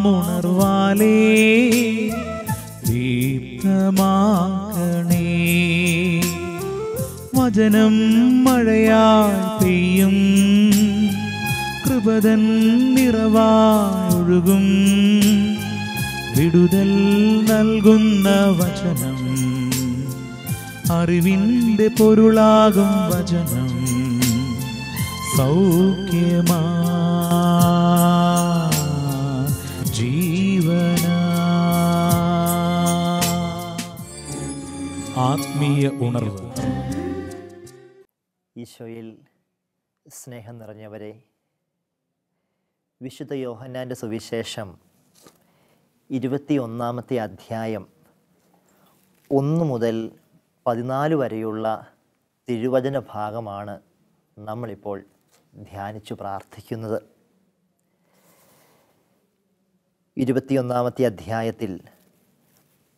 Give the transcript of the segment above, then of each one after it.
ആത്മീയമാമുണർവാലേ ദീപ്തമാക്കണേ. വചനം മഴയാൽ പെയ്യും കൃപതൻ നിറവായൊഴുകും വിടുതൽ നൽകുന്ന വചനം അറിവിന്റെ പൊരുളാകും വചനം. സൗഖ്യമാ ആത്മീയ ഉണർവ്. ഈശോയിൽ സ്നേഹം നിറഞ്ഞവരെ വിശുദ്ധ യോഹന്നാന്റെ സുവിശേഷം ഇരുപത്തി ഒന്നാമത്തെ അധ്യായം ഒന്ന് മുതൽ പതിനാല് വരെയുള്ള തിരുവചന ഭാഗമാണ് നമ്മളിപ്പോൾ ധ്യാനിച്ചു പ്രാർത്ഥിക്കുന്നത്. ഇരുപത്തിയൊന്നാമത്തെ അധ്യായത്തിൽ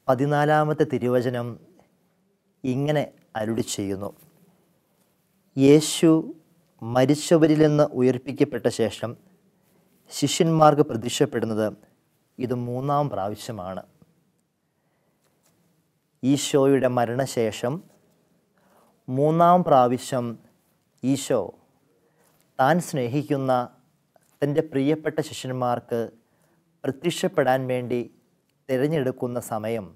പതിനാലാമത്തെ തിരുവചനം ഇങ്ങനെ അരുളി ചെയ്യുന്നു. യേശു മരിച്ചവരിൽ നിന്ന് ഉയർപ്പിക്കപ്പെട്ട ശേഷം ശിഷ്യന്മാർക്ക് പ്രത്യക്ഷപ്പെടുന്നത് ഇത് മൂന്നാം പ്രാവശ്യമാണ്. ഈശോയുടെ മരണശേഷം മൂന്നാം പ്രാവശ്യം ഈശോ താൻ സ്നേഹിക്കുന്ന തന്റെ പ്രിയപ്പെട്ട ശിഷ്യന്മാർക്ക് പ്രത്യക്ഷപ്പെടാൻ വേണ്ടി തിരഞ്ഞെടുക്കുന്ന സമയം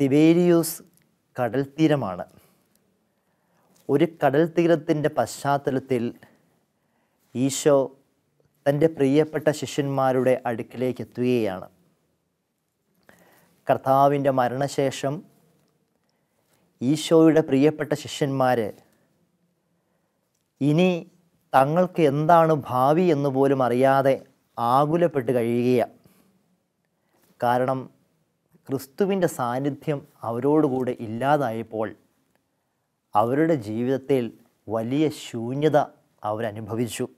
തിബേരിയൂസ് കടൽ തീരമാണ് ഒരു കടൽ തീരത്തിന്റെ പശ്ചാത്തലത്തിൽ ഈശോ തന്റെ പ്രിയപ്പെട്ട ശിഷ്യന്മാരുടെ അടുക്കിലേക്ക് എത്തുകയാണ്. കർത്താവിന്റെ മരണശേഷം ഈശോയുടെ പ്രിയപ്പെട്ട ശിഷ്യന്മാർ ഇനി തങ്ങൾക്ക് എന്താണ് ഭാവി എന്ന് പോലും അറിയാതെ ആകുലപ്പെട്ട് കഴിയുകയാണ്. കാരണം ക്രിസ്തുവിന്റെ സാന്നിധ്യം അവരോടുകൂടെ ഇല്ലാതായപ്പോൾ അവരുടെ ജീവിതത്തിൽ വലിയ ശൂന്യത അവരനുഭവിച്ചു.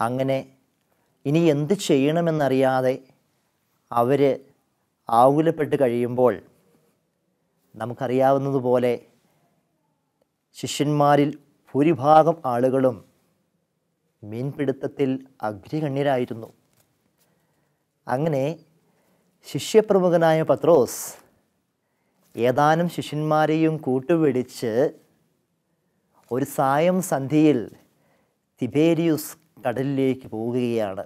അങ്ങനെ ഇനി എന്ത് ചെയ്യണമെന്നറിയാതെ അവർ ആകുലപ്പെട്ട് കഴിയുമ്പോൾ നമുക്കറിയാവുന്നതുപോലെ ശിഷ്യന്മാരിൽ ഭൂരിഭാഗം ആളുകളും മീൻപിടുത്തത്തിൽ അഗ്രഗണ്യരായിരുന്നു അങ്ങനെ ശിഷ്യപ്രമുഖനായ പത്രോസ് ഏതാനും ശിഷ്യന്മാരെയും കൂട്ടുപിടിച്ച് ഒരു സായം സന്ധിയിൽ തിബേരിയൂസ് കടലിലേക്ക് പോവുകയാണ്.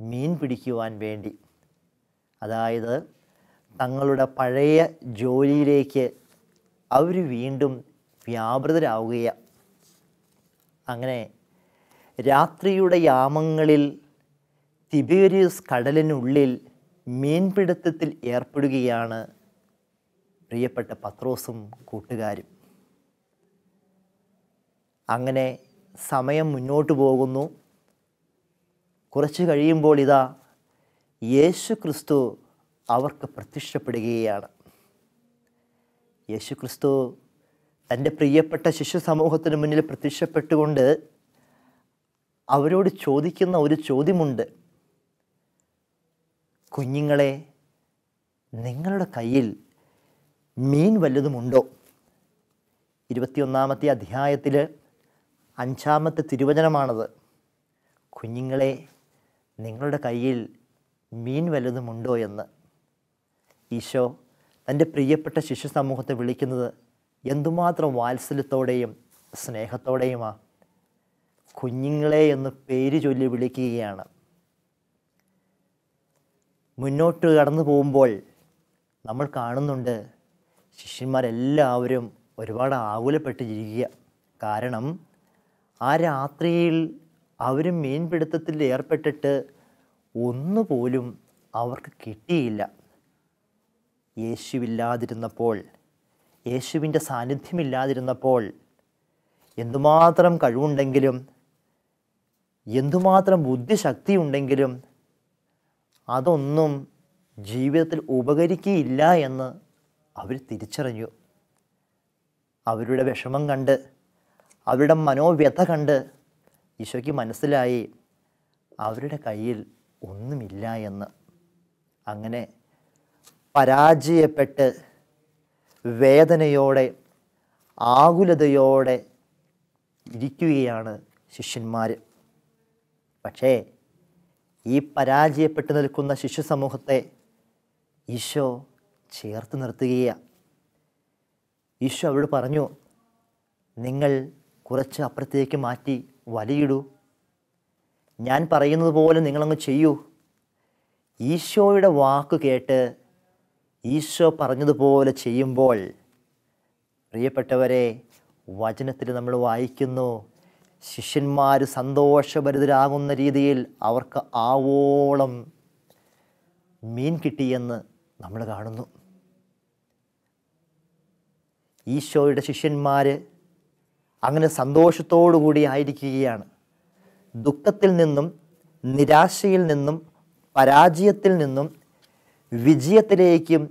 മീൻ പിടിക്കുവാൻ വേണ്ടി. അതായത് തങ്ങളുടെ പഴയ ജോലിയിലേക്ക് അവർ വീണ്ടും വ്യാപൃതരാവുകയാണ് അങ്ങനെ രാത്രിയുടെ യാമങ്ങളിൽ തിബേരിയസ് കടലിനുള്ളിൽ മീൻപിടുത്തത്തിൽ ഏർപ്പെടുകയാണ് പ്രിയപ്പെട്ട പത്രോസും കൂട്ടുകാരും. അങ്ങനെ സമയം മുന്നോട്ട് പോകുന്നു. കുറച്ച് കഴിയുമ്പോൾ ഇതാ യേശു ക്രിസ്തു അവർക്ക് പ്രത്യക്ഷപ്പെടുകയാണ്. യേശു ക്രിസ്തു തന്റെ പ്രിയപ്പെട്ട ശിശു സമൂഹത്തിന് മുന്നിൽ പ്രത്യക്ഷപ്പെട്ടുകൊണ്ട് അവരോട് ചോദിക്കുന്ന ഒരു ചോദ്യമുണ്ട്. കുഞ്ഞുങ്ങളെ നിങ്ങളുടെ കയ്യിൽ മീൻ വല്ലതുമുണ്ടോ ഇരുപത്തിയൊന്നാമത്തെ അധ്യായത്തിൽ അഞ്ചാമത്തെ തിരുവചനമാണത്. കുഞ്ഞുങ്ങളെ നിങ്ങളുടെ കയ്യിൽ മീൻ വല്ലതുമുണ്ടോ എന്ന്. ഈശോ തന്റെ പ്രിയപ്പെട്ട ശിശു സമൂഹത്തെ വിളിക്കുന്നത് എന്തുമാത്രം വാത്സല്യത്തോടെയും സ്നേഹത്തോടെയുമാണ് കുഞ്ഞുങ്ങളെ എന്ന് പേര് ചൊല്ലി വിളിക്കുകയാണ്. മുന്നോട്ട് കടന്നു പോകുമ്പോൾ നമ്മൾ കാണുന്നുണ്ട് ശിഷ്യന്മാരെല്ലാവരും ഒരുപാട് ആകുലപ്പെട്ടിരിക്കുക. കാരണം ആ രാത്രിയിൽ അവരും മീൻപിടുത്തത്തിൽ ഏർപ്പെട്ടിട്ട് ഒന്നുപോലും അവർക്ക് കിട്ടിയില്ല. യേശുവില്ലാതിരുന്നപ്പോൾ യേശുവിന്റെ സാന്നിധ്യമില്ലാതിരുന്നപ്പോൾ എന്തുമാത്രം കഴിവുണ്ടെങ്കിലും എന്തുമാത്രം ബുദ്ധിശക്തി ഉണ്ടെങ്കിലും അതൊന്നും ജീവിതത്തിൽ ഉപകരിക്കുകയില്ല എന്ന് അവർ തിരിച്ചറിഞ്ഞു. അവരുടെ വിഷമം കണ്ട് അവരുടെ മനോവ്യഥ കണ്ട് ഈശോയ്ക്ക് മനസ്സിലായി അവരുടെ കയ്യിൽ ഒന്നുമില്ല എന്ന്. അങ്ങനെ പരാജയപ്പെട്ട് വേദനയോടെ ആകുലതയോടെ ഇരിക്കുകയാണ് ശിഷ്യന്മാർ പക്ഷേ ഈ പരാജയപ്പെട്ടു നിൽക്കുന്ന ശിശു സമൂഹത്തെ ഈശോ ചേർത്ത് നിർത്തുകയാണ്. ഈശോ അവരോട് പറഞ്ഞു നിങ്ങൾ കുറച്ച് അപ്പുറത്തേക്ക് മാറ്റി വലിയിടൂ. ഞാൻ പറയുന്നത് പോലെ നിങ്ങളങ്ങ് ചെയ്യൂ. ഈശോയുടെ വാക്ക് കേട്ട് ഈശോ പറഞ്ഞതുപോലെ ചെയ്യുമ്പോൾ പ്രിയപ്പെട്ടവരെ വചനത്തിൽ നമ്മൾ വായിക്കുന്നു ശിഷ്യന്മാർ സന്തോഷഭരിതരാകുന്ന രീതിയിൽ അവർക്ക് ആവോളം മീൻ കിട്ടിയെന്ന് നമ്മൾ കാണുന്നു. ഈശോയുടെ ശിഷ്യന്മാർ അങ്ങനെ സന്തോഷത്തോടു കൂടി ആയിരിക്കുകയാണ്. ദുഃഖത്തിൽ നിന്നും നിരാശയിൽ നിന്നും പരാജയത്തിൽ നിന്നും വിജയത്തിലേക്കും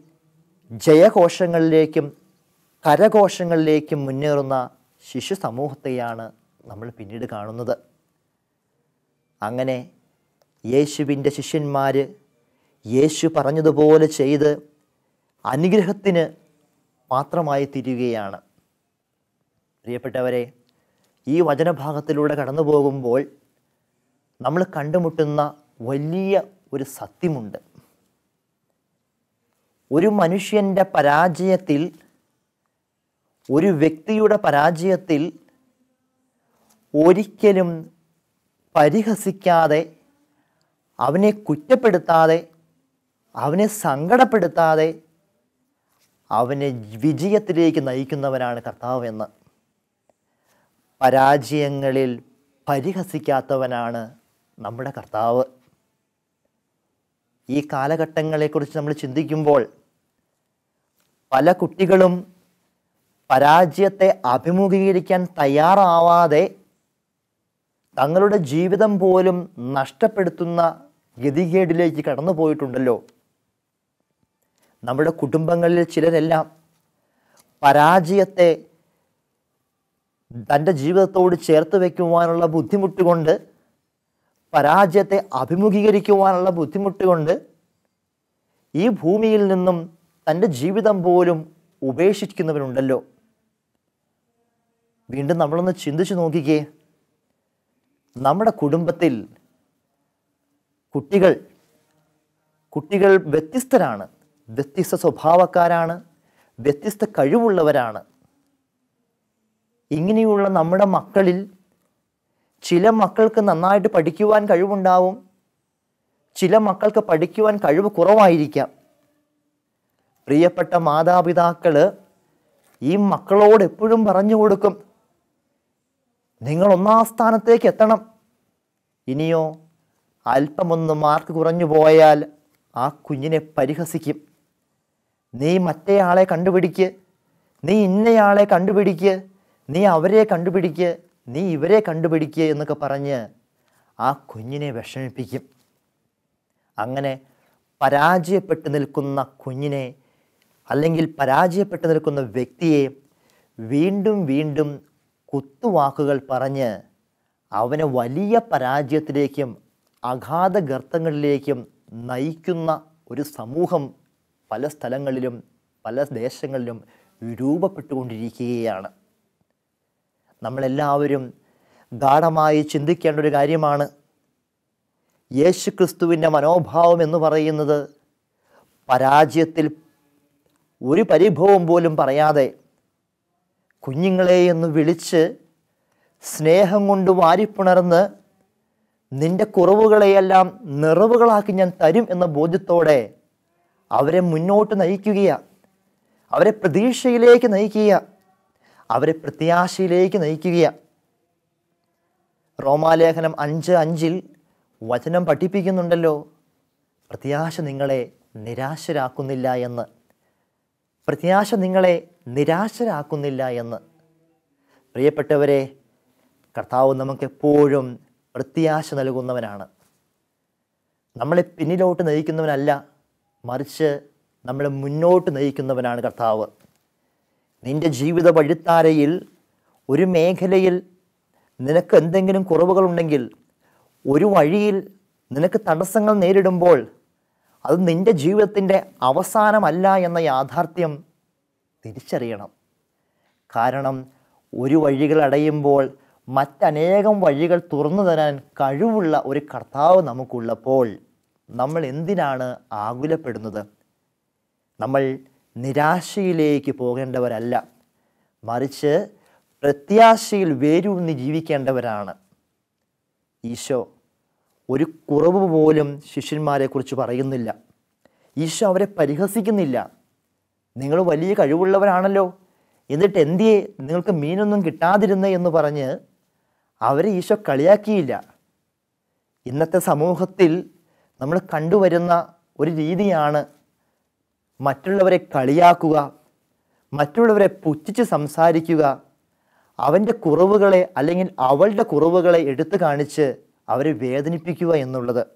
ജയഘോഷങ്ങളിലേക്കും കരഘോഷങ്ങളിലേക്കും മുന്നേറുന്ന ശിശു സമൂഹത്തെയാണ് നമ്മൾ പിന്നീട് കാണുന്നത്. അങ്ങനെ യേശുവിന്റെ ശിഷ്യന്മാർ യേശു പറഞ്ഞതുപോലെ ചെയ്ത് അനുഗ്രഹത്തിന് മാത്രമായി തീരുകയാണ് പ്രിയപ്പെട്ടവരെ ഈ വചനഭാഗത്തിലൂടെ കടന്നു പോകുമ്പോൾ നമ്മൾ കണ്ടുമുട്ടുന്ന വലിയ ഒരു സത്യമുണ്ട്. ഒരു മനുഷ്യന്റെ പരാജയത്തിൽ ഒരു വ്യക്തിയുടെ പരാജയത്തിൽ ഒരിക്കലും പരിഹസിക്കാതെ അവനെ കുറ്റപ്പെടുത്താതെ അവനെ സങ്കടപ്പെടുത്താതെ അവനെ വിജയത്തിലേക്ക് നയിക്കുന്നവനാണ് കർത്താവ് എന്ന്. പരാജയങ്ങളിൽ പരിഹസിക്കാത്തവനാണ് നമ്മുടെ കർത്താവ്. ഈ കാലഘട്ടങ്ങളെക്കുറിച്ച് നമ്മൾ ചിന്തിക്കുമ്പോൾ പല കുട്ടികളും പരാജയത്തെ അഭിമുഖീകരിക്കാൻ തയ്യാറാവാതെ തങ്ങളുടെ ജീവിതം പോലും നഷ്ടപ്പെടുത്തുന്ന ഗതികേടിലേക്ക് കടന്നു പോയിട്ടുണ്ടല്ലോ. നമ്മുടെ കുടുംബങ്ങളിൽ ചിലരെല്ലാം പരാജയത്തെ തന്റെ ജീവിതത്തോട് ചേർത്ത് വയ്ക്കുവാനുള്ള ബുദ്ധിമുട്ട് കൊണ്ട് പരാജയത്തെ അഭിമുഖീകരിക്കുവാനുള്ള ബുദ്ധിമുട്ട് കൊണ്ട് ഈ ഭൂമിയിൽ നിന്നും തന്റെ ജീവിതം പോലും ഉപേക്ഷിക്കുന്നവരുണ്ടല്ലോ. വീണ്ടും നമ്മളൊന്ന് ചിന്തിച്ചു നോക്കിക്കേ. നമ്മുടെ കുടുംബത്തിൽ കുട്ടികൾ കുട്ടികൾ വ്യത്യസ്തരാണ്. വ്യത്യസ്ത സ്വഭാവക്കാരാണ്. വ്യത്യസ്ത കഴിവുള്ളവരാണ്. ഇങ്ങനെയുള്ള നമ്മുടെ മക്കളിൽ ചില മക്കൾക്ക് നന്നായിട്ട് പഠിക്കുവാൻ കഴിവുണ്ടാവും. ചില മക്കൾക്ക് പഠിക്കുവാൻ കഴിവ് കുറവായിരിക്കാം. പ്രിയപ്പെട്ട മാതാപിതാക്കൾ ഈ മക്കളോട് എപ്പോഴും പറഞ്ഞു കൊടുക്കും. നിങ്ങൾ ഒന്നാം സ്ഥാനത്തേക്ക് എത്തണം. ഇനിയോ അല്പമൊന്ന് മാർക്ക് കുറഞ്ഞു പോയാൽ ആ കുഞ്ഞിനെ പരിഹസിക്കും. നീ മറ്റേയാളെ കണ്ടുപിടിക്ക്. നീ ഇന്നയാളെ കണ്ടുപിടിക്ക്. നീ അവരെ കണ്ടുപിടിക്ക്. നീ ഇവരെ കണ്ടുപിടിക്ക് എന്നൊക്കെ പറഞ്ഞ് ആ കുഞ്ഞിനെ വിഷമിപ്പിക്കും. അങ്ങനെ പരാജയപ്പെട്ട് നിൽക്കുന്ന കുഞ്ഞിനെ അല്ലെങ്കിൽ പരാജയപ്പെട്ട് നിൽക്കുന്ന വ്യക്തിയെ വീണ്ടും വീണ്ടും കുത്തുവാക്കുകൾ പറഞ്ഞ് അവനെ വലിയ പരാജയത്തിലേക്കും അഗാധ ഗർത്തങ്ങളിലേക്കും നയിക്കുന്ന ഒരു സമൂഹം പല സ്ഥലങ്ങളിലും പല ദേശങ്ങളിലും രൂപപ്പെട്ടുകൊണ്ടിരിക്കുകയാണ്. നമ്മളെല്ലാവരും ഗാഠമായി ചിന്തിക്കേണ്ട ഒരു കാര്യമാണ്. യേശു ക്രിസ്തുവിന്റെ മനോഭാവം എന്ന് പറയുന്നത് പരാജയത്തിൽ ഒരു പരിഭവം പോലും പറയാതെ കുഞ്ഞുങ്ങളെ എന്ന് വിളിച്ച് സ്നേഹം കൊണ്ട് വാരിപ്പുണർന്ന് നിന്റെ കുറവുകളെയെല്ലാം നിറവുകളാക്കി ഞാൻ തരും എന്ന ബോധ്യത്തോടെ അവരെ മുന്നോട്ട് നയിക്കുകയാണ് അവരെ പ്രതീക്ഷയിലേക്ക് നയിക്കുക അവരെ പ്രത്യാശയിലേക്ക് നയിക്കുകയാണ് റോമാലേഖനം അഞ്ച് അഞ്ചിൽ വചനം പഠിപ്പിക്കുന്നുണ്ടല്ലോ. പ്രത്യാശ നിങ്ങളെ നിരാശരാക്കുന്നില്ല എന്ന്. പ്രത്യാശ നിങ്ങളെ നിരാശരാക്കുന്നില്ല എന്ന്. പ്രിയപ്പെട്ടവരെ കർത്താവ് നമുക്കെപ്പോഴും പ്രത്യാശ നൽകുന്നവനാണ്. നമ്മളെ പിന്നിലോട്ട് നയിക്കുന്നവനല്ല മറിച്ച് നമ്മളെ മുന്നോട്ട് നയിക്കുന്നവനാണ് കർത്താവ്. നിന്റെ ജീവിത വഴിത്താരയിൽ ഒരു മേഖലയിൽ നിനക്ക് എന്തെങ്കിലും കുറവുകളുണ്ടെങ്കിൽ ഒരു വഴിയിൽ നിനക്ക് തടസ്സങ്ങൾ നേരിടുമ്പോൾ അത് നിന്റെ ജീവിതത്തിന്റെ അവസാനമല്ല എന്ന യാഥാർത്ഥ്യം തിരിച്ചറിയണം. കാരണം ഒരു വഴികൾ അടയുമ്പോൾ മറ്റനേകം വഴികൾ തുറന്നു തരാൻ കഴിവുള്ള ഒരു കർത്താവ് നമുക്കുള്ളപ്പോൾ നമ്മൾ എന്തിനാണ് ആകുലപ്പെടുന്നത്? നമ്മൾ നിരാശയിലേക്ക് പോകേണ്ടവരല്ല. മറിച്ച് പ്രത്യാശയിൽ വേരൂന്നി ജീവിക്കേണ്ടവരാണ്. ഈശോ ഒരു കുറവ് പോലും ശിഷ്യന്മാരെക്കുറിച്ച് പറയുന്നില്ല. ഈശോ അവരെ പരിഹസിക്കുന്നില്ല. നിങ്ങൾ വലിയ കഴിവുള്ളവരാണല്ലോ. എന്നിട്ട് എന്തിയെ? നിങ്ങൾക്ക് മീനൊന്നും കിട്ടാതിരുന്നേ എന്ന് പറഞ്ഞ് അവരെ ഈശോ കളിയാക്കിയില്ല. ഇന്നത്തെ സമൂഹത്തിൽ നമ്മൾ കണ്ടുവരുന്ന ഒരു രീതിയാണ് മറ്റുള്ളവരെ കളിയാക്കുക മറ്റുള്ളവരെ പുച്ഛിച്ച് സംസാരിക്കുക അവന്റെ കുറവുകളെ അല്ലെങ്കിൽ അവളുടെ കുറവുകളെ എടുത്തു കാണിച്ച് അവരെ വേദനിപ്പിക്കുക എന്നുള്ളത്.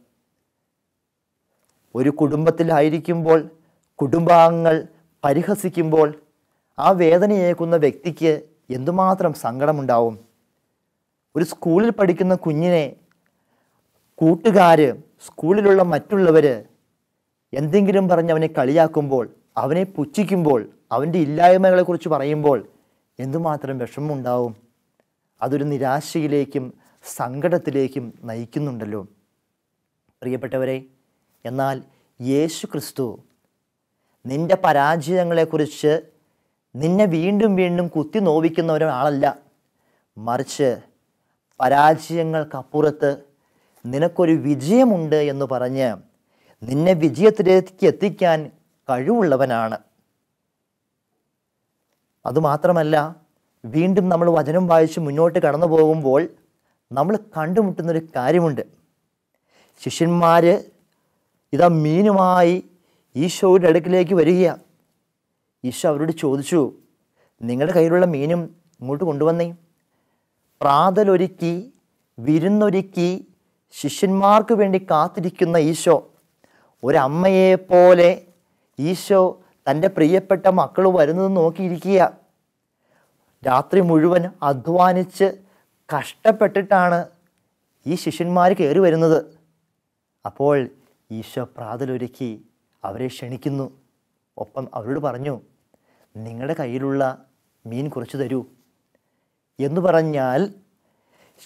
ഒരു കുടുംബത്തിലായിരിക്കുമ്പോൾ കുടുംബാംഗങ്ങൾ പരിഹസിക്കുമ്പോൾ ആ വേദനയേക്കുന്ന വ്യക്തിക്ക് എന്തുമാത്രം സങ്കടമുണ്ടാവും? ഒരു സ്കൂളിൽ പഠിക്കുന്ന കുഞ്ഞിനെ കൂട്ടുകാർ സ്കൂളിലുള്ള മറ്റുള്ളവർ എന്തെങ്കിലും പറഞ്ഞ് അവനെ കളിയാക്കുമ്പോൾ അവനെ പുച്ഛിക്കുമ്പോൾ അവന്റെ ഇല്ലായ്മകളെക്കുറിച്ച് പറയുമ്പോൾ എന്തുമാത്രം വിഷമമുണ്ടാവും? അതൊരു നിരാശയിലേക്കും സങ്കടത്തിലേക്കും നയിക്കുന്നുണ്ടല്ലോ. പ്രിയപ്പെട്ടവരെ എന്നാൽ യേശു ക്രിസ്തു നിന്റെ പരാജയങ്ങളെക്കുറിച്ച് നിന്നെ വീണ്ടും വീണ്ടും കുത്തി നോവിക്കുന്ന ഒരാളല്ല. മറിച്ച് പരാജയങ്ങൾക്കപ്പുറത്ത് നിനക്കൊരു വിജയമുണ്ട് എന്ന് പറഞ്ഞ് നിന്നെ വിജയത്തിലേക്ക് എത്തിക്കാൻ കഴിവുള്ളവനാണ്. അതുമാത്രമല്ല വീണ്ടും നമ്മൾ വചനം വായിച്ച് മുന്നോട്ട് കടന്നു പോകുമ്പോൾ നമ്മൾ കണ്ടുമുട്ടുന്നൊരു കാര്യമുണ്ട്. ശിഷ്യന്മാർ ഇതാ മീനുമായി ഈശോയുടെ അടുക്കിലേക്ക് വരികയാണ് ഈശോ അവരോട് ചോദിച്ചു നിങ്ങളുടെ കയ്യിലുള്ള മീനും ഇങ്ങോട്ട് കൊണ്ടുവന്നേ. പ്രാതലൊരുക്കി വിരുന്നൊരുക്കി ശിഷ്യന്മാർക്ക് വേണ്ടി കാത്തിരിക്കുന്ന ഈശോ ഒരമ്മയെപ്പോലെ ഈശോ തന്റെ പ്രിയപ്പെട്ട മക്കൾ വരുന്നത് നോക്കിയിരിക്കുക രാത്രി മുഴുവൻ അധ്വാനിച്ച് കഷ്ടപ്പെട്ടിട്ടാണ് ഈ ശിഷ്യന്മാർ കയറി വരുന്നത്. അപ്പോൾ ഈശോ പ്രാതലൊരുക്കി അവരെ ക്ഷണിക്കുന്നു. ഒപ്പം അവരോട് പറഞ്ഞു നിങ്ങളുടെ കയ്യിലുള്ള മീൻ കുറച്ച് തരൂ. എന്ന് പറഞ്ഞാൽ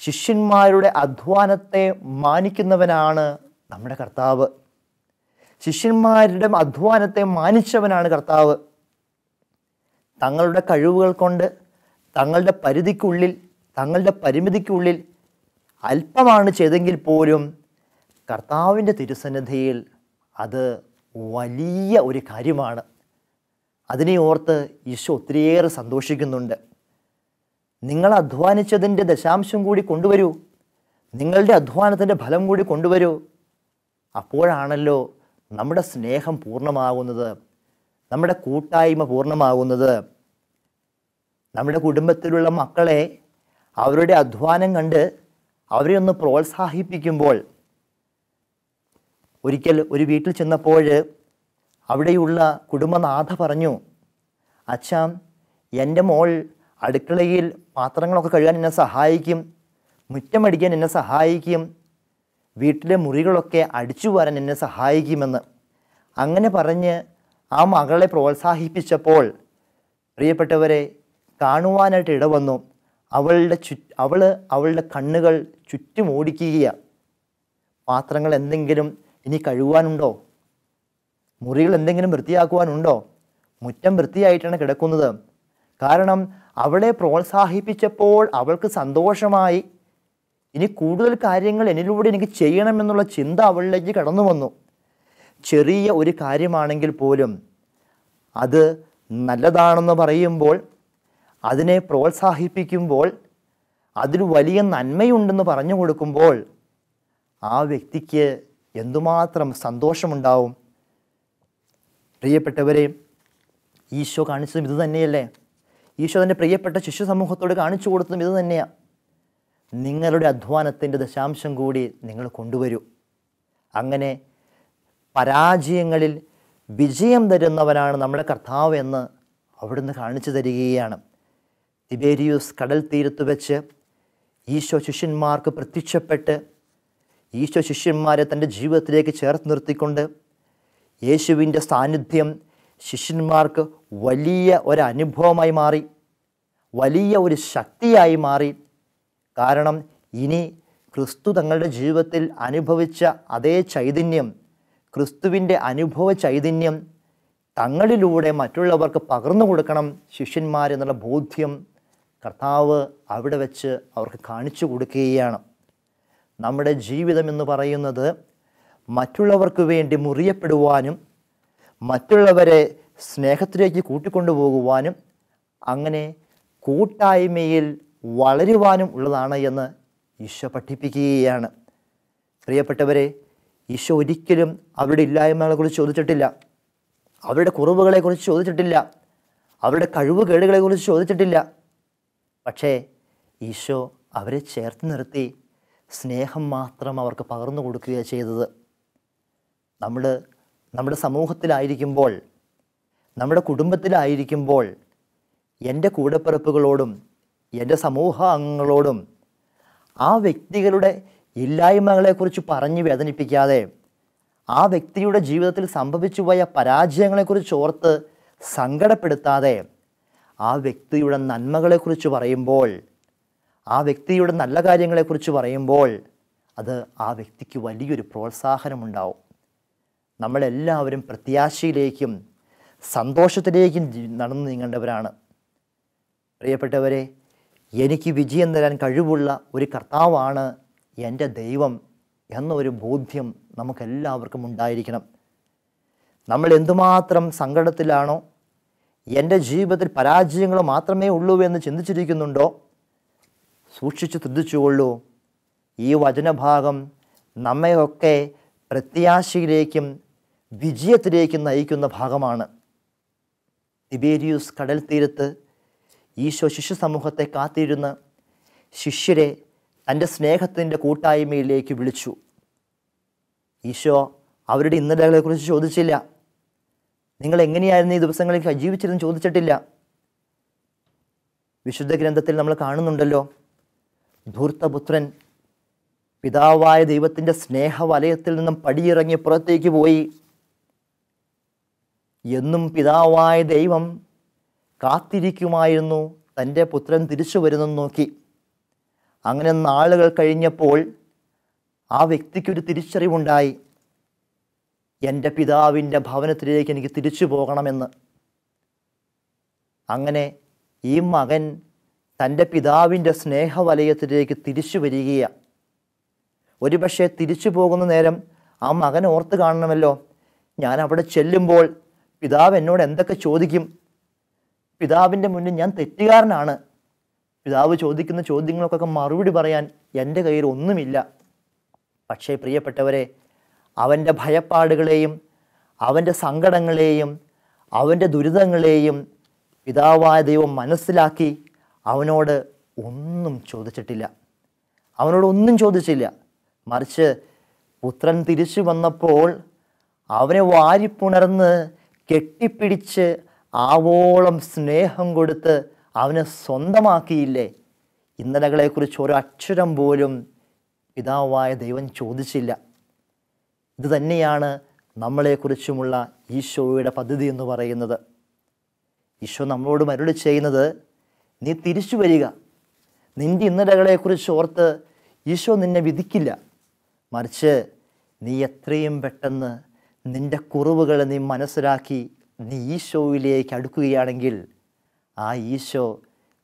ശിഷ്യന്മാരുടെ അധ്വാനത്തെ മാനിക്കുന്നവനാണ് നമ്മുടെ കർത്താവ്. ശിഷ്യന്മാരുടെ അധ്വാനത്തെ മാനിച്ചവനാണ് കർത്താവ്. തങ്ങളുടെ കഴിവുകൾ കൊണ്ട് തങ്ങളുടെ പരിധിക്കുള്ളിൽ തങ്ങളുടെ പരിമിതിക്കുള്ളിൽ അല്പമാണ് ചെയ്തെങ്കിൽ പോലും കർത്താവിന്റെ തിരുസന്നിധിയിൽ അത് വലിയ ഒരു കാര്യമാണ്. അതിനെ ഓർത്ത് ഈശോ ഒത്തിരിയേറെ സന്തോഷിക്കുന്നുണ്ട്. നിങ്ങൾ അധ്വാനിച്ചതിന്റെ ദശാംശം കൂടി കൊണ്ടുവരൂ. നിങ്ങളുടെ അധ്വാനത്തിന്റെ ഫലം കൂടി കൊണ്ടുവരൂ. അപ്പോഴാണല്ലോ നമ്മുടെ സ്നേഹം പൂർണമാകുന്നത്. നമ്മുടെ കൂട്ടായ്മ പൂർണമാകുന്നത്. നമ്മുടെ കുടുംബത്തിലുള്ള മക്കളെ അവരുടെ അധ്വാനം കണ്ട് അവരെ ഒന്ന് പ്രോത്സാഹിപ്പിക്കുമ്പോൾ ഒരിക്കൽ ഒരു വീട്ടിൽ ചെന്നപ്പോൾ അവിടെയുള്ള കുടുംബനാഥ പറഞ്ഞു അച്ഛാ എന്റെ മോൾ അടുക്കളയിൽ പാത്രങ്ങളൊക്കെ കഴുകാൻ എന്നെ സഹായിക്കും മുറ്റമടിക്കാൻ എന്നെ സഹായിക്കും വീട്ടിലെ മുറികളൊക്കെ അടിച്ചു വരാൻ എന്നെ സഹായിക്കുമെന്ന്. അങ്ങനെ പറഞ്ഞ് ആ മകളെ പ്രോത്സാഹിപ്പിച്ചപ്പോൾ പ്രിയപ്പെട്ടവരെ കാണുവാനായിട്ട് ഇടവന്നു. അവളുടെ ചു അവൾ അവളുടെ കണ്ണുകൾ ചുറ്റുമോടിക്കുകയാണ് പാത്രങ്ങൾ എന്തെങ്കിലും ഇനി കഴുകുവാനുണ്ടോ മുറികൾ എന്തെങ്കിലും വൃത്തിയാക്കുവാനുണ്ടോ? മുറ്റം വൃത്തിയായിട്ടാണ് കിടക്കുന്നത്. കാരണം അവളെ പ്രോത്സാഹിപ്പിച്ചപ്പോൾ അവൾക്ക് സന്തോഷമായി. ഇനി കൂടുതൽ കാര്യങ്ങൾ എന്നിലൂടെ എനിക്ക് ചെയ്യണമെന്നുള്ള ചിന്ത അവളിലേക്ക് കടന്നു വന്നു. ചെറിയ ഒരു കാര്യമാണെങ്കിൽ പോലും അത് നല്ലതാണെന്ന് പറയുമ്പോൾ അതിനെ പ്രോത്സാഹിപ്പിക്കുമ്പോൾ അതിൽ വലിയ നന്മയുണ്ടെന്ന് പറഞ്ഞു കൊടുക്കുമ്പോൾ ആ വ്യക്തിക്ക് എന്തുമാത്രം സന്തോഷമുണ്ടാവും? പ്രിയപ്പെട്ടവരെ ഈശോ കാണിച്ചതും ഇത് തന്നെയല്ലേ? ഈശോ തന്റെ പ്രിയപ്പെട്ട ശിശു സമൂഹത്തോട് കാണിച്ചു കൊടുത്തതും ഇത് തന്നെയാണ് നിങ്ങളുടെ അധ്വാനത്തിന്റെ ദശാംശം കൂടി നിങ്ങൾ കൊണ്ടുവരൂ. അങ്ങനെ പരാജയങ്ങളിൽ വിജയം തരുന്നവനാണ് നമ്മുടെ കർത്താവ് എന്ന് അവിടുന്ന് കാണിച്ചു തരികയാണ്. തിബേരിയൂസ് കടൽ തീരത്ത് വെച്ച് ഈശോ ശിഷ്യന്മാർക്ക് പ്രത്യക്ഷപ്പെട്ട് ഈശോ ശിഷ്യന്മാരെ തന്റെ ജീവിതത്തിലേക്ക് ചേർത്ത് നിർത്തിക്കൊണ്ട് യേശുവിന്റെ സാന്നിധ്യം ശിഷ്യന്മാർക്ക് വലിയ ഒരനുഭവമായി മാറി വലിയ ഒരു ശക്തിയായി മാറി. കാരണം ഇനി ക്രിസ്തു തങ്ങളുടെ ജീവിതത്തിൽ അനുഭവിച്ച അതേ ചൈതന്യം ക്രിസ്തുവിന്റെ അനുഭവ ചൈതന്യം തങ്ങളിലൂടെ മറ്റുള്ളവർക്ക് പകർന്നു കൊടുക്കണം ശിഷ്യന്മാരെന്നുള്ള ബോധ്യം കർത്താവ് അവിടെ വെച്ച് അവർക്ക് കാണിച്ചു കൊടുക്കുകയാണ്. നമ്മുടെ ജീവിതം എന്ന് പറയുന്നത് മറ്റുള്ളവർക്ക് വേണ്ടി മുറിയപ്പെടുവാനും മറ്റുള്ളവരെ സ്നേഹത്തിലേക്ക് കൂട്ടിക്കൊണ്ടുപോകുവാനും അങ്ങനെ കൂട്ടായ്മയിൽ വളരുവാനും ഉള്ളതാണ് എന്ന് ഈശോ പഠിപ്പിക്കുകയാണ്. പ്രിയപ്പെട്ടവരെ ഈശോ ഒരിക്കലും അവരുടെ ഇല്ലായ്മകളെക്കുറിച്ച് ചോദിച്ചിട്ടില്ല. അവരുടെ കുറവുകളെക്കുറിച്ച് ചോദിച്ചിട്ടില്ല. അവരുടെ കഴിവുകേടുകളെക്കുറിച്ച് ചോദിച്ചിട്ടില്ല. പക്ഷേ ഈശോ അവരെ ചേർത്ത് നിർത്തി സ്നേഹം മാത്രം അവർക്ക് പകർന്നു കൊടുക്കുകയാണ് ചെയ്തത്. നമ്മൾ നമ്മുടെ സമൂഹത്തിലായിരിക്കുമ്പോൾ നമ്മുടെ കുടുംബത്തിലായിരിക്കുമ്പോൾ എന്റെ കൂടപ്പിറപ്പുകളോടും എന്റെ സമൂഹ അംഗങ്ങളോടും ആ വ്യക്തികളുടെ ഇല്ലായ്മകളെക്കുറിച്ച് പറഞ്ഞ് വേദനിപ്പിക്കാതെ ആ വ്യക്തിയുടെ ജീവിതത്തിൽ സംഭവിച്ചു പോയ പരാജയങ്ങളെക്കുറിച്ച് ഓർത്ത് സങ്കടപ്പെടുത്താതെ ആ വ്യക്തിയുടെ നന്മകളെക്കുറിച്ച് പറയുമ്പോൾ ആ വ്യക്തിയുടെ നല്ല കാര്യങ്ങളെക്കുറിച്ച് പറയുമ്പോൾ അത് ആ വ്യക്തിക്ക് വലിയൊരു പ്രോത്സാഹനമുണ്ടാവും. നമ്മളെല്ലാവരും പ്രത്യാശയിലേക്കും സന്തോഷത്തിലേക്കും നടന്നു നീങ്ങേണ്ടവരാണ്. പ്രിയപ്പെട്ടവരെ എനിക്ക് വിജയം തരാൻ കഴിവുള്ള ഒരു കർത്താവാണ് എന്റെ ദൈവം എന്നൊരു ബോധ്യം നമുക്കെല്ലാവർക്കും ഉണ്ടായിരിക്കണം. നമ്മൾ എന്തുമാത്രം സങ്കടത്തിലാണോ എന്റെ ജീവിതത്തിൽ പരാജയങ്ങൾ മാത്രമേ ഉള്ളൂ എന്ന് ചിന്തിച്ചിരിക്കുന്നുണ്ടോ സൂക്ഷിച്ചു ശ്രദ്ധിച്ചുകൊള്ളൂ. ഈ വചനഭാഗം നമ്മയൊക്കെ പ്രത്യാശയിലേക്കും വിജയത്തിലേക്കും നയിക്കുന്ന ഭാഗമാണ്. തിബേരിയൂസ് കടൽ തീരത്ത് ഈശോ ശിശു സമൂഹത്തെ കാത്തിരുന്ന് ശിഷ്യരെ തന്റെ സ്നേഹത്തിന്റെ കൂട്ടായ്മയിലേക്ക് വിളിച്ചു. ഈശോ അവരുടെ ഇന്നലകളെക്കുറിച്ച് ചോദിച്ചില്ല. നിങ്ങൾ എങ്ങനെയായിരുന്നു ഈ ദിവസങ്ങളിൽ ജീവിച്ചിരുന്ന് ചോദിച്ചിട്ടില്ല. വിശുദ്ധ ഗ്രന്ഥത്തിൽ നമ്മൾ കാണുന്നുണ്ടല്ലോ ധൂർത്തപുത്രൻ പിതാവായ ദൈവത്തിന്റെ സ്നേഹവലയത്തിൽ നിന്നും പടിയിറങ്ങി പുറത്തേക്ക് പോയി. എന്നും പിതാവായ ദൈവം കാത്തിരിക്കുമായിരുന്നു. തന്റെ പുത്രൻ തിരിച്ചു വരുന്നെന്ന് നോക്കി. അങ്ങനെ നാളുകൾ കഴിഞ്ഞപ്പോൾ ആ വ്യക്തിക്കൊരു തിരിച്ചറിവുണ്ടായി. എന്റെ പിതാവിന്റെ ഭവനത്തിലേക്ക് എനിക്ക് തിരിച്ചു പോകണമെന്ന്. അങ്ങനെ ഈ മകൻ തന്റെ പിതാവിന്റെ സ്നേഹവലയത്തിലേക്ക് തിരിച്ചു വരികയാണ് ഒരുപക്ഷെ തിരിച്ചു പോകുന്ന നേരം ആ മകൻ ഓർത്ത് കാണണമല്ലോ. ഞാൻ അവിടെ ചെല്ലുമ്പോൾ പിതാവ് എന്നോട് എന്തൊക്കെ ചോദിക്കും? പിതാവിന്റെ മുന്നിൽ ഞാൻ തെറ്റുകാരനാണ്. പിതാവ് ചോദിക്കുന്ന ചോദ്യങ്ങൾക്കൊക്കെ മറുപടി പറയാൻ എന്റെ കയ്യിൽ ഒന്നുമില്ല. പക്ഷേ പ്രിയപ്പെട്ടവരെ അവന്റെ ഭയപ്പാടുകളെയും അവന്റെ സങ്കടങ്ങളെയും അവന്റെ ദുരിതങ്ങളെയും പിതാവായ ദൈവം മനസ്സിലാക്കി അവനോട് ഒന്നും ചോദിച്ചിട്ടില്ല. അവനോട് ഒന്നും ചോദിച്ചില്ല. മറിച്ച് പുത്രൻ തിരിച്ചു വന്നപ്പോൾ അവനെ വാരിപ്പുണർന്ന് കെട്ടിപ്പിടിച്ച് ആവോളം സ്നേഹം കൊടുത്ത് അവനെ സ്വന്തമാക്കിയില്ലേ? ഇന്നലകളെക്കുറിച്ച് ഒരക്ഷരം പോലും പിതാവായ ദൈവം ചോദിച്ചില്ല. ഇത് തന്നെയാണ് നമ്മളെക്കുറിച്ചുമുള്ള ഈശോയുടെ പദ്ധതി എന്ന് പറയുന്നത്. ഈശോ നമ്മളോട് മരുളി ചെയ്യുന്നത് നീ തിരിച്ചു വരിക. നിന്റെ ഇന്നലകളെക്കുറിച്ച് ഓർത്ത് ഈശോ നിന്നെ വിധിക്കില്ല. മറിച്ച് നീ എത്രയും പെട്ടെന്ന് നിന്റെ കുറവുകൾ നീ മനസ്സിലാക്കി നീ ഈശോയിലേക്ക് അടുക്കുകയാണെങ്കിൽ ആ ഈശോ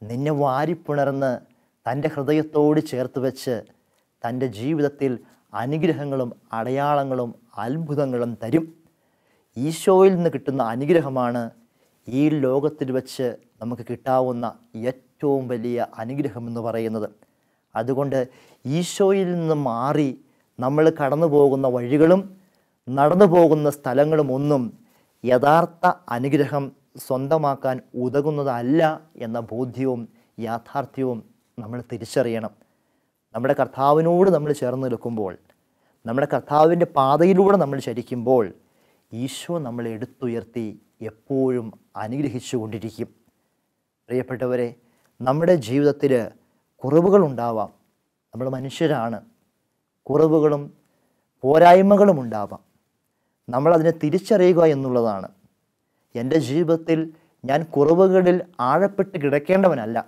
നിന്നെ വാരിപ്പുണർന്ന് തന്റെ ഹൃദയത്തോട് ചേർത്ത് വെച്ച് തന്റെ ജീവിതത്തിൽ അനുഗ്രഹങ്ങളും അടയാളങ്ങളും അത്ഭുതങ്ങളും തരും. ഈശോയിൽ നിന്ന് കിട്ടുന്ന അനുഗ്രഹമാണ് ഈ ലോകത്തിൽ വെച്ച് നമുക്ക് കിട്ടാവുന്ന ഏറ്റവും വലിയ അനുഗ്രഹം എന്ന് പറയുന്നത്. അതുകൊണ്ട് ഈശോയിൽ നിന്ന് മാറി നമ്മൾ കടന്നു പോകുന്ന വഴികളും നടന്നു പോകുന്ന സ്ഥലങ്ങളും ഒന്നും യഥാർത്ഥ അനുഗ്രഹം സ്വന്തമാക്കാൻ ഉതകുന്നതല്ല എന്ന ബോധ്യവും യാഥാർത്ഥ്യവും നമ്മൾ തിരിച്ചറിയണം. നമ്മുടെ കർത്താവിനോട് നമ്മൾ ചേർന്ന് നിൽക്കുമ്പോൾ നമ്മുടെ കർത്താവിന്റെ പാതയിലൂടെ നമ്മൾ ചരിക്കുമ്പോൾ ഈശോ നമ്മളെ എടുത്തുയർത്തി എപ്പോഴും അനുഗ്രഹിച്ചു കൊണ്ടിരിക്കും പ്രിയപ്പെട്ടവരെ നമ്മുടെ ജീവിതത്തിൽ കുറവുകൾ ഉണ്ടാവാം. നമ്മൾ മനുഷ്യരാണ്. കുറവുകളും പോരായ്മകളും ഉണ്ടാവാം. നമ്മളതിനെ തിരിച്ചറിയുക എന്നുള്ളതാണ്. എന്റെ ജീവിതത്തിൽ ഞാൻ കുറവുകളിൽ ആഴപ്പെട്ട് കിടക്കേണ്ടവനല്ല.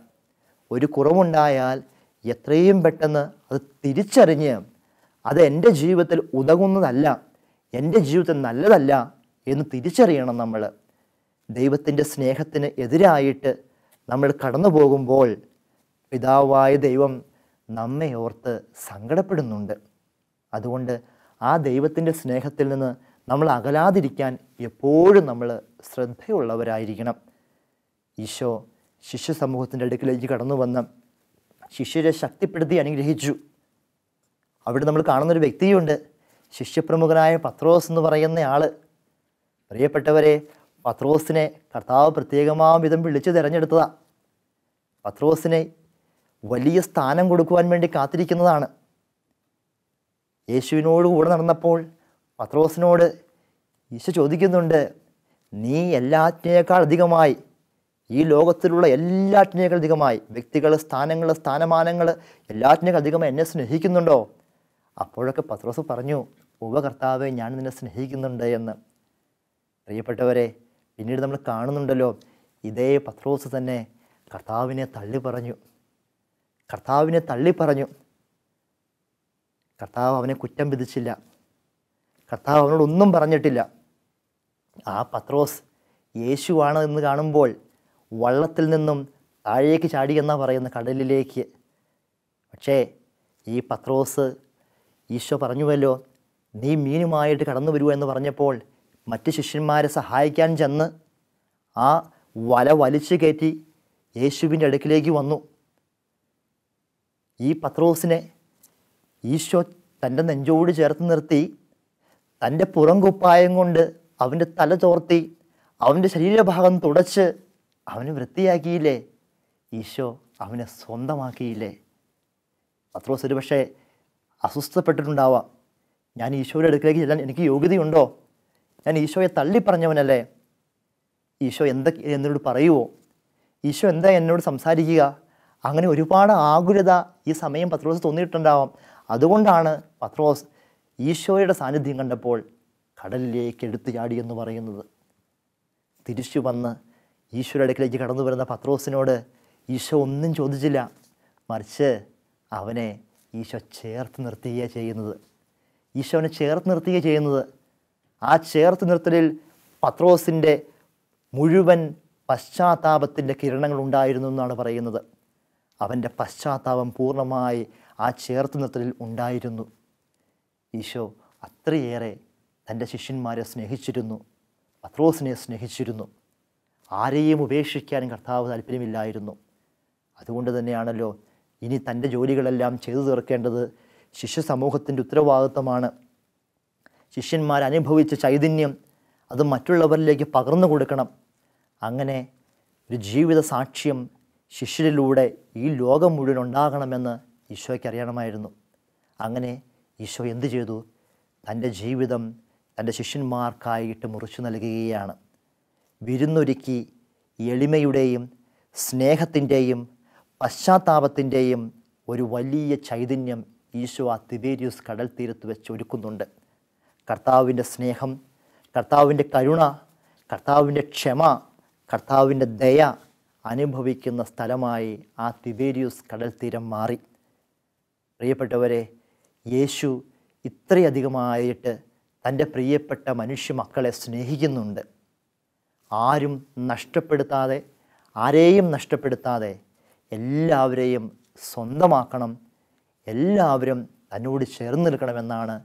ഒരു കുറവുണ്ടായാൽ എത്രയും പെട്ടെന്ന് അത് തിരിച്ചറിഞ്ഞ് അത് എന്റെ ജീവിതത്തിൽ ഉതകുന്നതല്ല എന്റെ ജീവിതത്തിൽ നല്ലതല്ല എന്ന് തിരിച്ചറിയണം നമ്മൾ. ദൈവത്തിന്റെ സ്നേഹത്തിന് എതിരായിട്ട് നമ്മൾ കടന്നു പോകുമ്പോൾ പിതാവായ ദൈവം നമ്മെ ഓർത്ത് സങ്കടപ്പെടുന്നുണ്ട്. അതുകൊണ്ട് ആ ദൈവത്തിന്റെ സ്നേഹത്തിൽ നിന്ന് നമ്മൾ അകലാതിരിക്കാൻ എപ്പോഴും നമ്മൾ ശ്രദ്ധയുള്ളവരായിരിക്കണം. ഈശോ ശിശു സമൂഹത്തിന്റെ അടുക്കിലേക്ക് കടന്നു വന്ന് ശിഷ്യരെ ശക്തിപ്പെടുത്തി അനുഗ്രഹിച്ചു. അവിടെ നമ്മൾ കാണുന്നൊരു വ്യക്തിയുണ്ട്. ശിഷ്യപ്രമുഖനായ പത്രോസ് എന്ന് പറയുന്ന ആൾ പ്രിയപ്പെട്ടവരെ പത്രോസിനെ കർത്താവ് പ്രത്യേകമാം വിധം വിളിച്ചു തിരഞ്ഞെടുത്തതാ. പത്രോസിനെ വലിയ സ്ഥാനം കൊടുക്കുവാൻ വേണ്ടി കാത്തിരിക്കുന്നതാണ്. യേശുവിനോട് കൂടെ നടന്നപ്പോൾ പത്രോസിനോട് ഈശു ചോദിക്കുന്നുണ്ട് നീ എല്ലാറ്റിനേക്കാൾ അധികമായി ഈ ലോകത്തിലുള്ള എല്ലാറ്റിനേക്കാൾ അധികമായി വ്യക്തികൾ സ്ഥാനങ്ങൾ സ്ഥാനമാനങ്ങൾ എല്ലാറ്റിനേക്കാൾ അധികമായി എന്നെ സ്നേഹിക്കുന്നുണ്ടോ? അപ്പോഴൊക്കെ പത്രോസ് പറഞ്ഞു ഉപകർത്താവെ ഞാൻ നിന്നെ സ്നേഹിക്കുന്നുണ്ട് എന്ന്. പ്രിയപ്പെട്ടവരെ പിന്നീട് നമ്മൾ കാണുന്നുണ്ടല്ലോ ഇതേ പത്രോസ് തന്നെ കർത്താവിനെ തള്ളി പറഞ്ഞു കർത്താവിനെ തള്ളി പറഞ്ഞു കർത്താവ് അവനെ കുറ്റം വിധിച്ചില്ല. കർത്താവ് അവനോട് ഒന്നും പറഞ്ഞിട്ടില്ല. ആ പത്രോസ് യേശുവാണ് എന്ന് കാണുമ്പോൾ വള്ളത്തിൽ നിന്നും താഴേക്ക് ചാടി എന്നാ പറയുന്ന കടലിലേക്ക്. പക്ഷേ ഈ പത്രോസ് ഈശോ പറഞ്ഞുവല്ലോ നീ മീനുമായിട്ട് കടന്നു വരുമോ എന്ന് പറഞ്ഞപ്പോൾ മറ്റ് ശിഷ്യന്മാരെ സഹായിക്കാൻ ചെന്ന് ആ വല വലിച്ചു കയറ്റി യേശുവിന്റെ അടുക്കിലേക്ക് വന്നു. ഈ പത്രോസിനെ ഈശോ തന്റെ നെഞ്ചോട് ചേർത്ത് നിർത്തി തന്റെ പുറം കുപ്പായം കൊണ്ട് അവന്റെ തല ചോർത്തി അവന്റെ ശരീരഭാഗം തുടച്ച് അവന് വൃത്തിയാക്കിയില്ലേ? ഈശോ അവനെ സ്വന്തമാക്കിയില്ലേ? പത്രോസ് ഒരു പക്ഷേ അസ്വസ്ഥപ്പെട്ടിട്ടുണ്ടാവാം. ഞാൻ ഈശോയുടെ അടുക്കിലേക്ക് ചെല്ലാൻ എനിക്ക് യോഗ്യതയുണ്ടോ? ഞാൻ ഈശോയെ തള്ളിപ്പറഞ്ഞവനല്ലേ? ഈശോ എന്തൊക്കെ എന്നോട് പറയുമോ ഈശോ എന്താ എന്നോട് സംസാരിക്കുക? അങ്ങനെ ഒരുപാട് ആകുലത ഈ സമയം പത്രോസ് തോന്നിയിട്ടുണ്ടാവാം. അതുകൊണ്ടാണ് പത്രോസ് ഈശോയുടെ സാന്നിധ്യം കണ്ടപ്പോൾ കടലിലേക്ക് എടുത്തു ചാടി എന്ന് പറയുന്നത്. തിരിച്ചു വന്ന് ഈശോയുടെ അടുക്കിലേക്ക് കടന്നു വരുന്ന പത്രോസിനോട് ഈശോ ഒന്നും ചോദിച്ചില്ല. മറിച്ച് അവനെ ഈശോ ചേർത്ത് നിർത്തുകയാണ് ചെയ്യുന്നത്. ഈശോനെ ചേർത്ത് നിർത്തുകയാണ് ചെയ്യുന്നത്. ആ ചേർത്ത് നിർത്തലിൽ പത്രോസിന്റെ മുഴുവൻ പശ്ചാത്താപത്തിന്റെ കിരണങ്ങൾ ഉണ്ടായിരുന്നു എന്നാണ് പറയുന്നത്. അവന്റെ പശ്ചാത്താപം പൂർണമായി ആ ചേർത്ത് നിർത്തലിൽ ഉണ്ടായിരുന്നു. ഈശോ അത്രയേറെ തന്റെ ശിഷ്യന്മാരെ സ്നേഹിച്ചിരുന്നു. പത്രോസിനെ സ്നേഹിച്ചിരുന്നു. ആരെയും ഉപേക്ഷിക്കാനും കർത്താവ് താല്പര്യമില്ലായിരുന്നു. അതുകൊണ്ട് തന്നെയാണല്ലോ ഇനി തന്റെ ജോലികളെല്ലാം ചെയ്തു തീർക്കേണ്ടത് ശിഷ്യ സമൂഹത്തിന്റെ ഉത്തരവാദിത്തമാണ് ശിഷ്യന്മാർ അനുഭവിച്ച ചൈതന്യം അത് മറ്റുള്ളവരിലേക്ക് പകർന്നു കൊടുക്കണം. അങ്ങനെ ഒരു ജീവിത സാക്ഷ്യം ശിഷ്യരിലൂടെ ഈ ലോകം മുഴുവൻ ഉണ്ടാകണമെന്ന് ഈശോയ്ക്ക് അറിയണമായിരുന്നു. അങ്ങനെ ഈശോ എന്തു ചെയ്തു? തന്റെ ജീവിതം തന്റെ ശിഷ്യന്മാർക്കായിട്ട് മുറിച്ചു നൽകുകയാണ്. വിരുന്നൊരുക്കി എളിമയുടെയും സ്നേഹത്തിന്റെയും പശ്ചാത്താപത്തിന്റെയും ഒരു വലിയ ചൈതന്യം ഈശോ ആ തിബേരിയസ് കടൽ തീരത്ത് വെച്ച് ഒരുക്കുന്നുണ്ട്. കർത്താവിന്റെ സ്നേഹം കർത്താവിന്റെ കരുണ കർത്താവിന്റെ ക്ഷമ കർത്താവിന്റെ ദയ അനുഭവിക്കുന്ന സ്ഥലമായി ആ തിബേരിയൂസ് കടൽ തീരം മാറി. പ്രിയപ്പെട്ടവരെ യേശു ഇത്രയധികമായിട്ട് തന്റെ പ്രിയപ്പെട്ട മനുഷ്യ മക്കളെ സ്നേഹിക്കുന്നുണ്ട്. ആരും നഷ്ടപ്പെടുത്താതെ ആരെയും നഷ്ടപ്പെടുത്താതെ എല്ലാവരെയും സ്വന്തമാക്കണം എല്ലാവരും തന്നോട് ചേർന്ന് നിൽക്കണമെന്നാണ്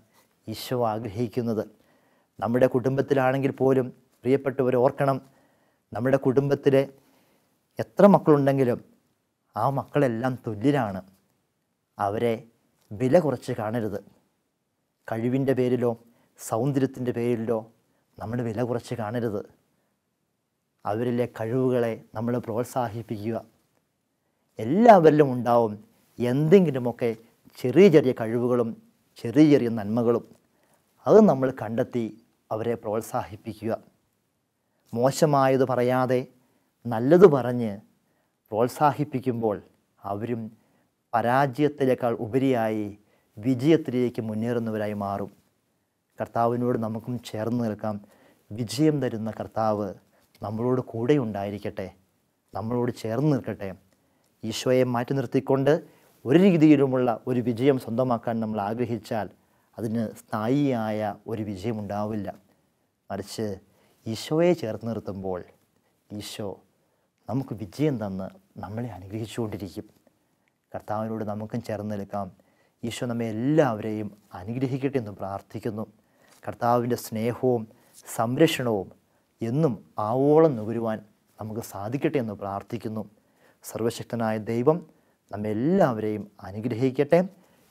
ഈശോ ആഗ്രഹിക്കുന്നത്. നമ്മുടെ കുടുംബത്തിലാണെങ്കിൽ പോലും പ്രിയപ്പെട്ടവർ ഓർക്കണം നമ്മുടെ കുടുംബത്തിലെ എത്ര മക്കളുണ്ടെങ്കിലും ആ മക്കളെല്ലാം തുല്യരാണ്. അവരെ വില കുറച്ച് കാണരുത്. കഴിവിന്റെ പേരിലോ സൗന്ദര്യത്തിന്റെ പേരിലോ നമ്മൾ വില കുറച്ച് കാണരുത്. അവരിലെ കഴിവുകളെ നമ്മൾ പ്രോത്സാഹിപ്പിക്കുക. എല്ലാവരിലും ഉണ്ടാവും എന്തെങ്കിലുമൊക്കെ ചെറിയ ചെറിയ കഴിവുകളും ചെറിയ ചെറിയ നന്മകളും. അത് നമ്മൾ കണ്ടെത്തി അവരെ പ്രോത്സാഹിപ്പിക്കുക. മോശമായത് പറയാതെ നല്ലത് പറഞ്ഞ് പ്രോത്സാഹിപ്പിക്കുമ്പോൾ അവരും പരാജയത്തിനേക്കാൾ ഉപരിയായി വിജയത്തിലേക്ക് മുന്നേറുന്നവരായി മാറും. കർത്താവിനോട് നമുക്കും ചേർന്ന് നിൽക്കാം. വിജയം തരുന്ന കർത്താവ് നമ്മളോട് കൂടെ ഉണ്ടായിരിക്കട്ടെ. നമ്മളോട് ചേർന്ന് നിൽക്കട്ടെ. ഈശോയെ മാറ്റി നിർത്തിക്കൊണ്ട് ഒരു രീതിയിലുമുള്ള ഒരു വിജയം സ്വന്തമാക്കാൻ നമ്മൾ ആഗ്രഹിച്ചാൽ അതിന് സ്ഥായിയായ ഒരു വിജയമുണ്ടാവില്ല. മറിച്ച് ഈശോയെ ചേർത്ത് നിർത്തുമ്പോൾ ഈശോ നമുക്ക് വിജയം തന്ന് നമ്മളെ അനുഗ്രഹിച്ചുകൊണ്ടിരിക്കും. കർത്താവിനോട് നമുക്കും ചേർന്ന് നിൽക്കാം. ഈശോ നമ്മെ എല്ലാവരെയും അനുഗ്രഹിക്കട്ടെ എന്ന് പ്രാർത്ഥിക്കുന്നു. കർത്താവിന്റെ സ്നേഹവും സംരക്ഷണവും എന്നും ആവോളം നുകരുവാൻ നമുക്ക് സാധിക്കട്ടെ എന്ന് പ്രാർത്ഥിക്കുന്നു. സർവശക്തനായ ദൈവം നമ്മെല്ലാവരെയും അനുഗ്രഹിക്കട്ടെ.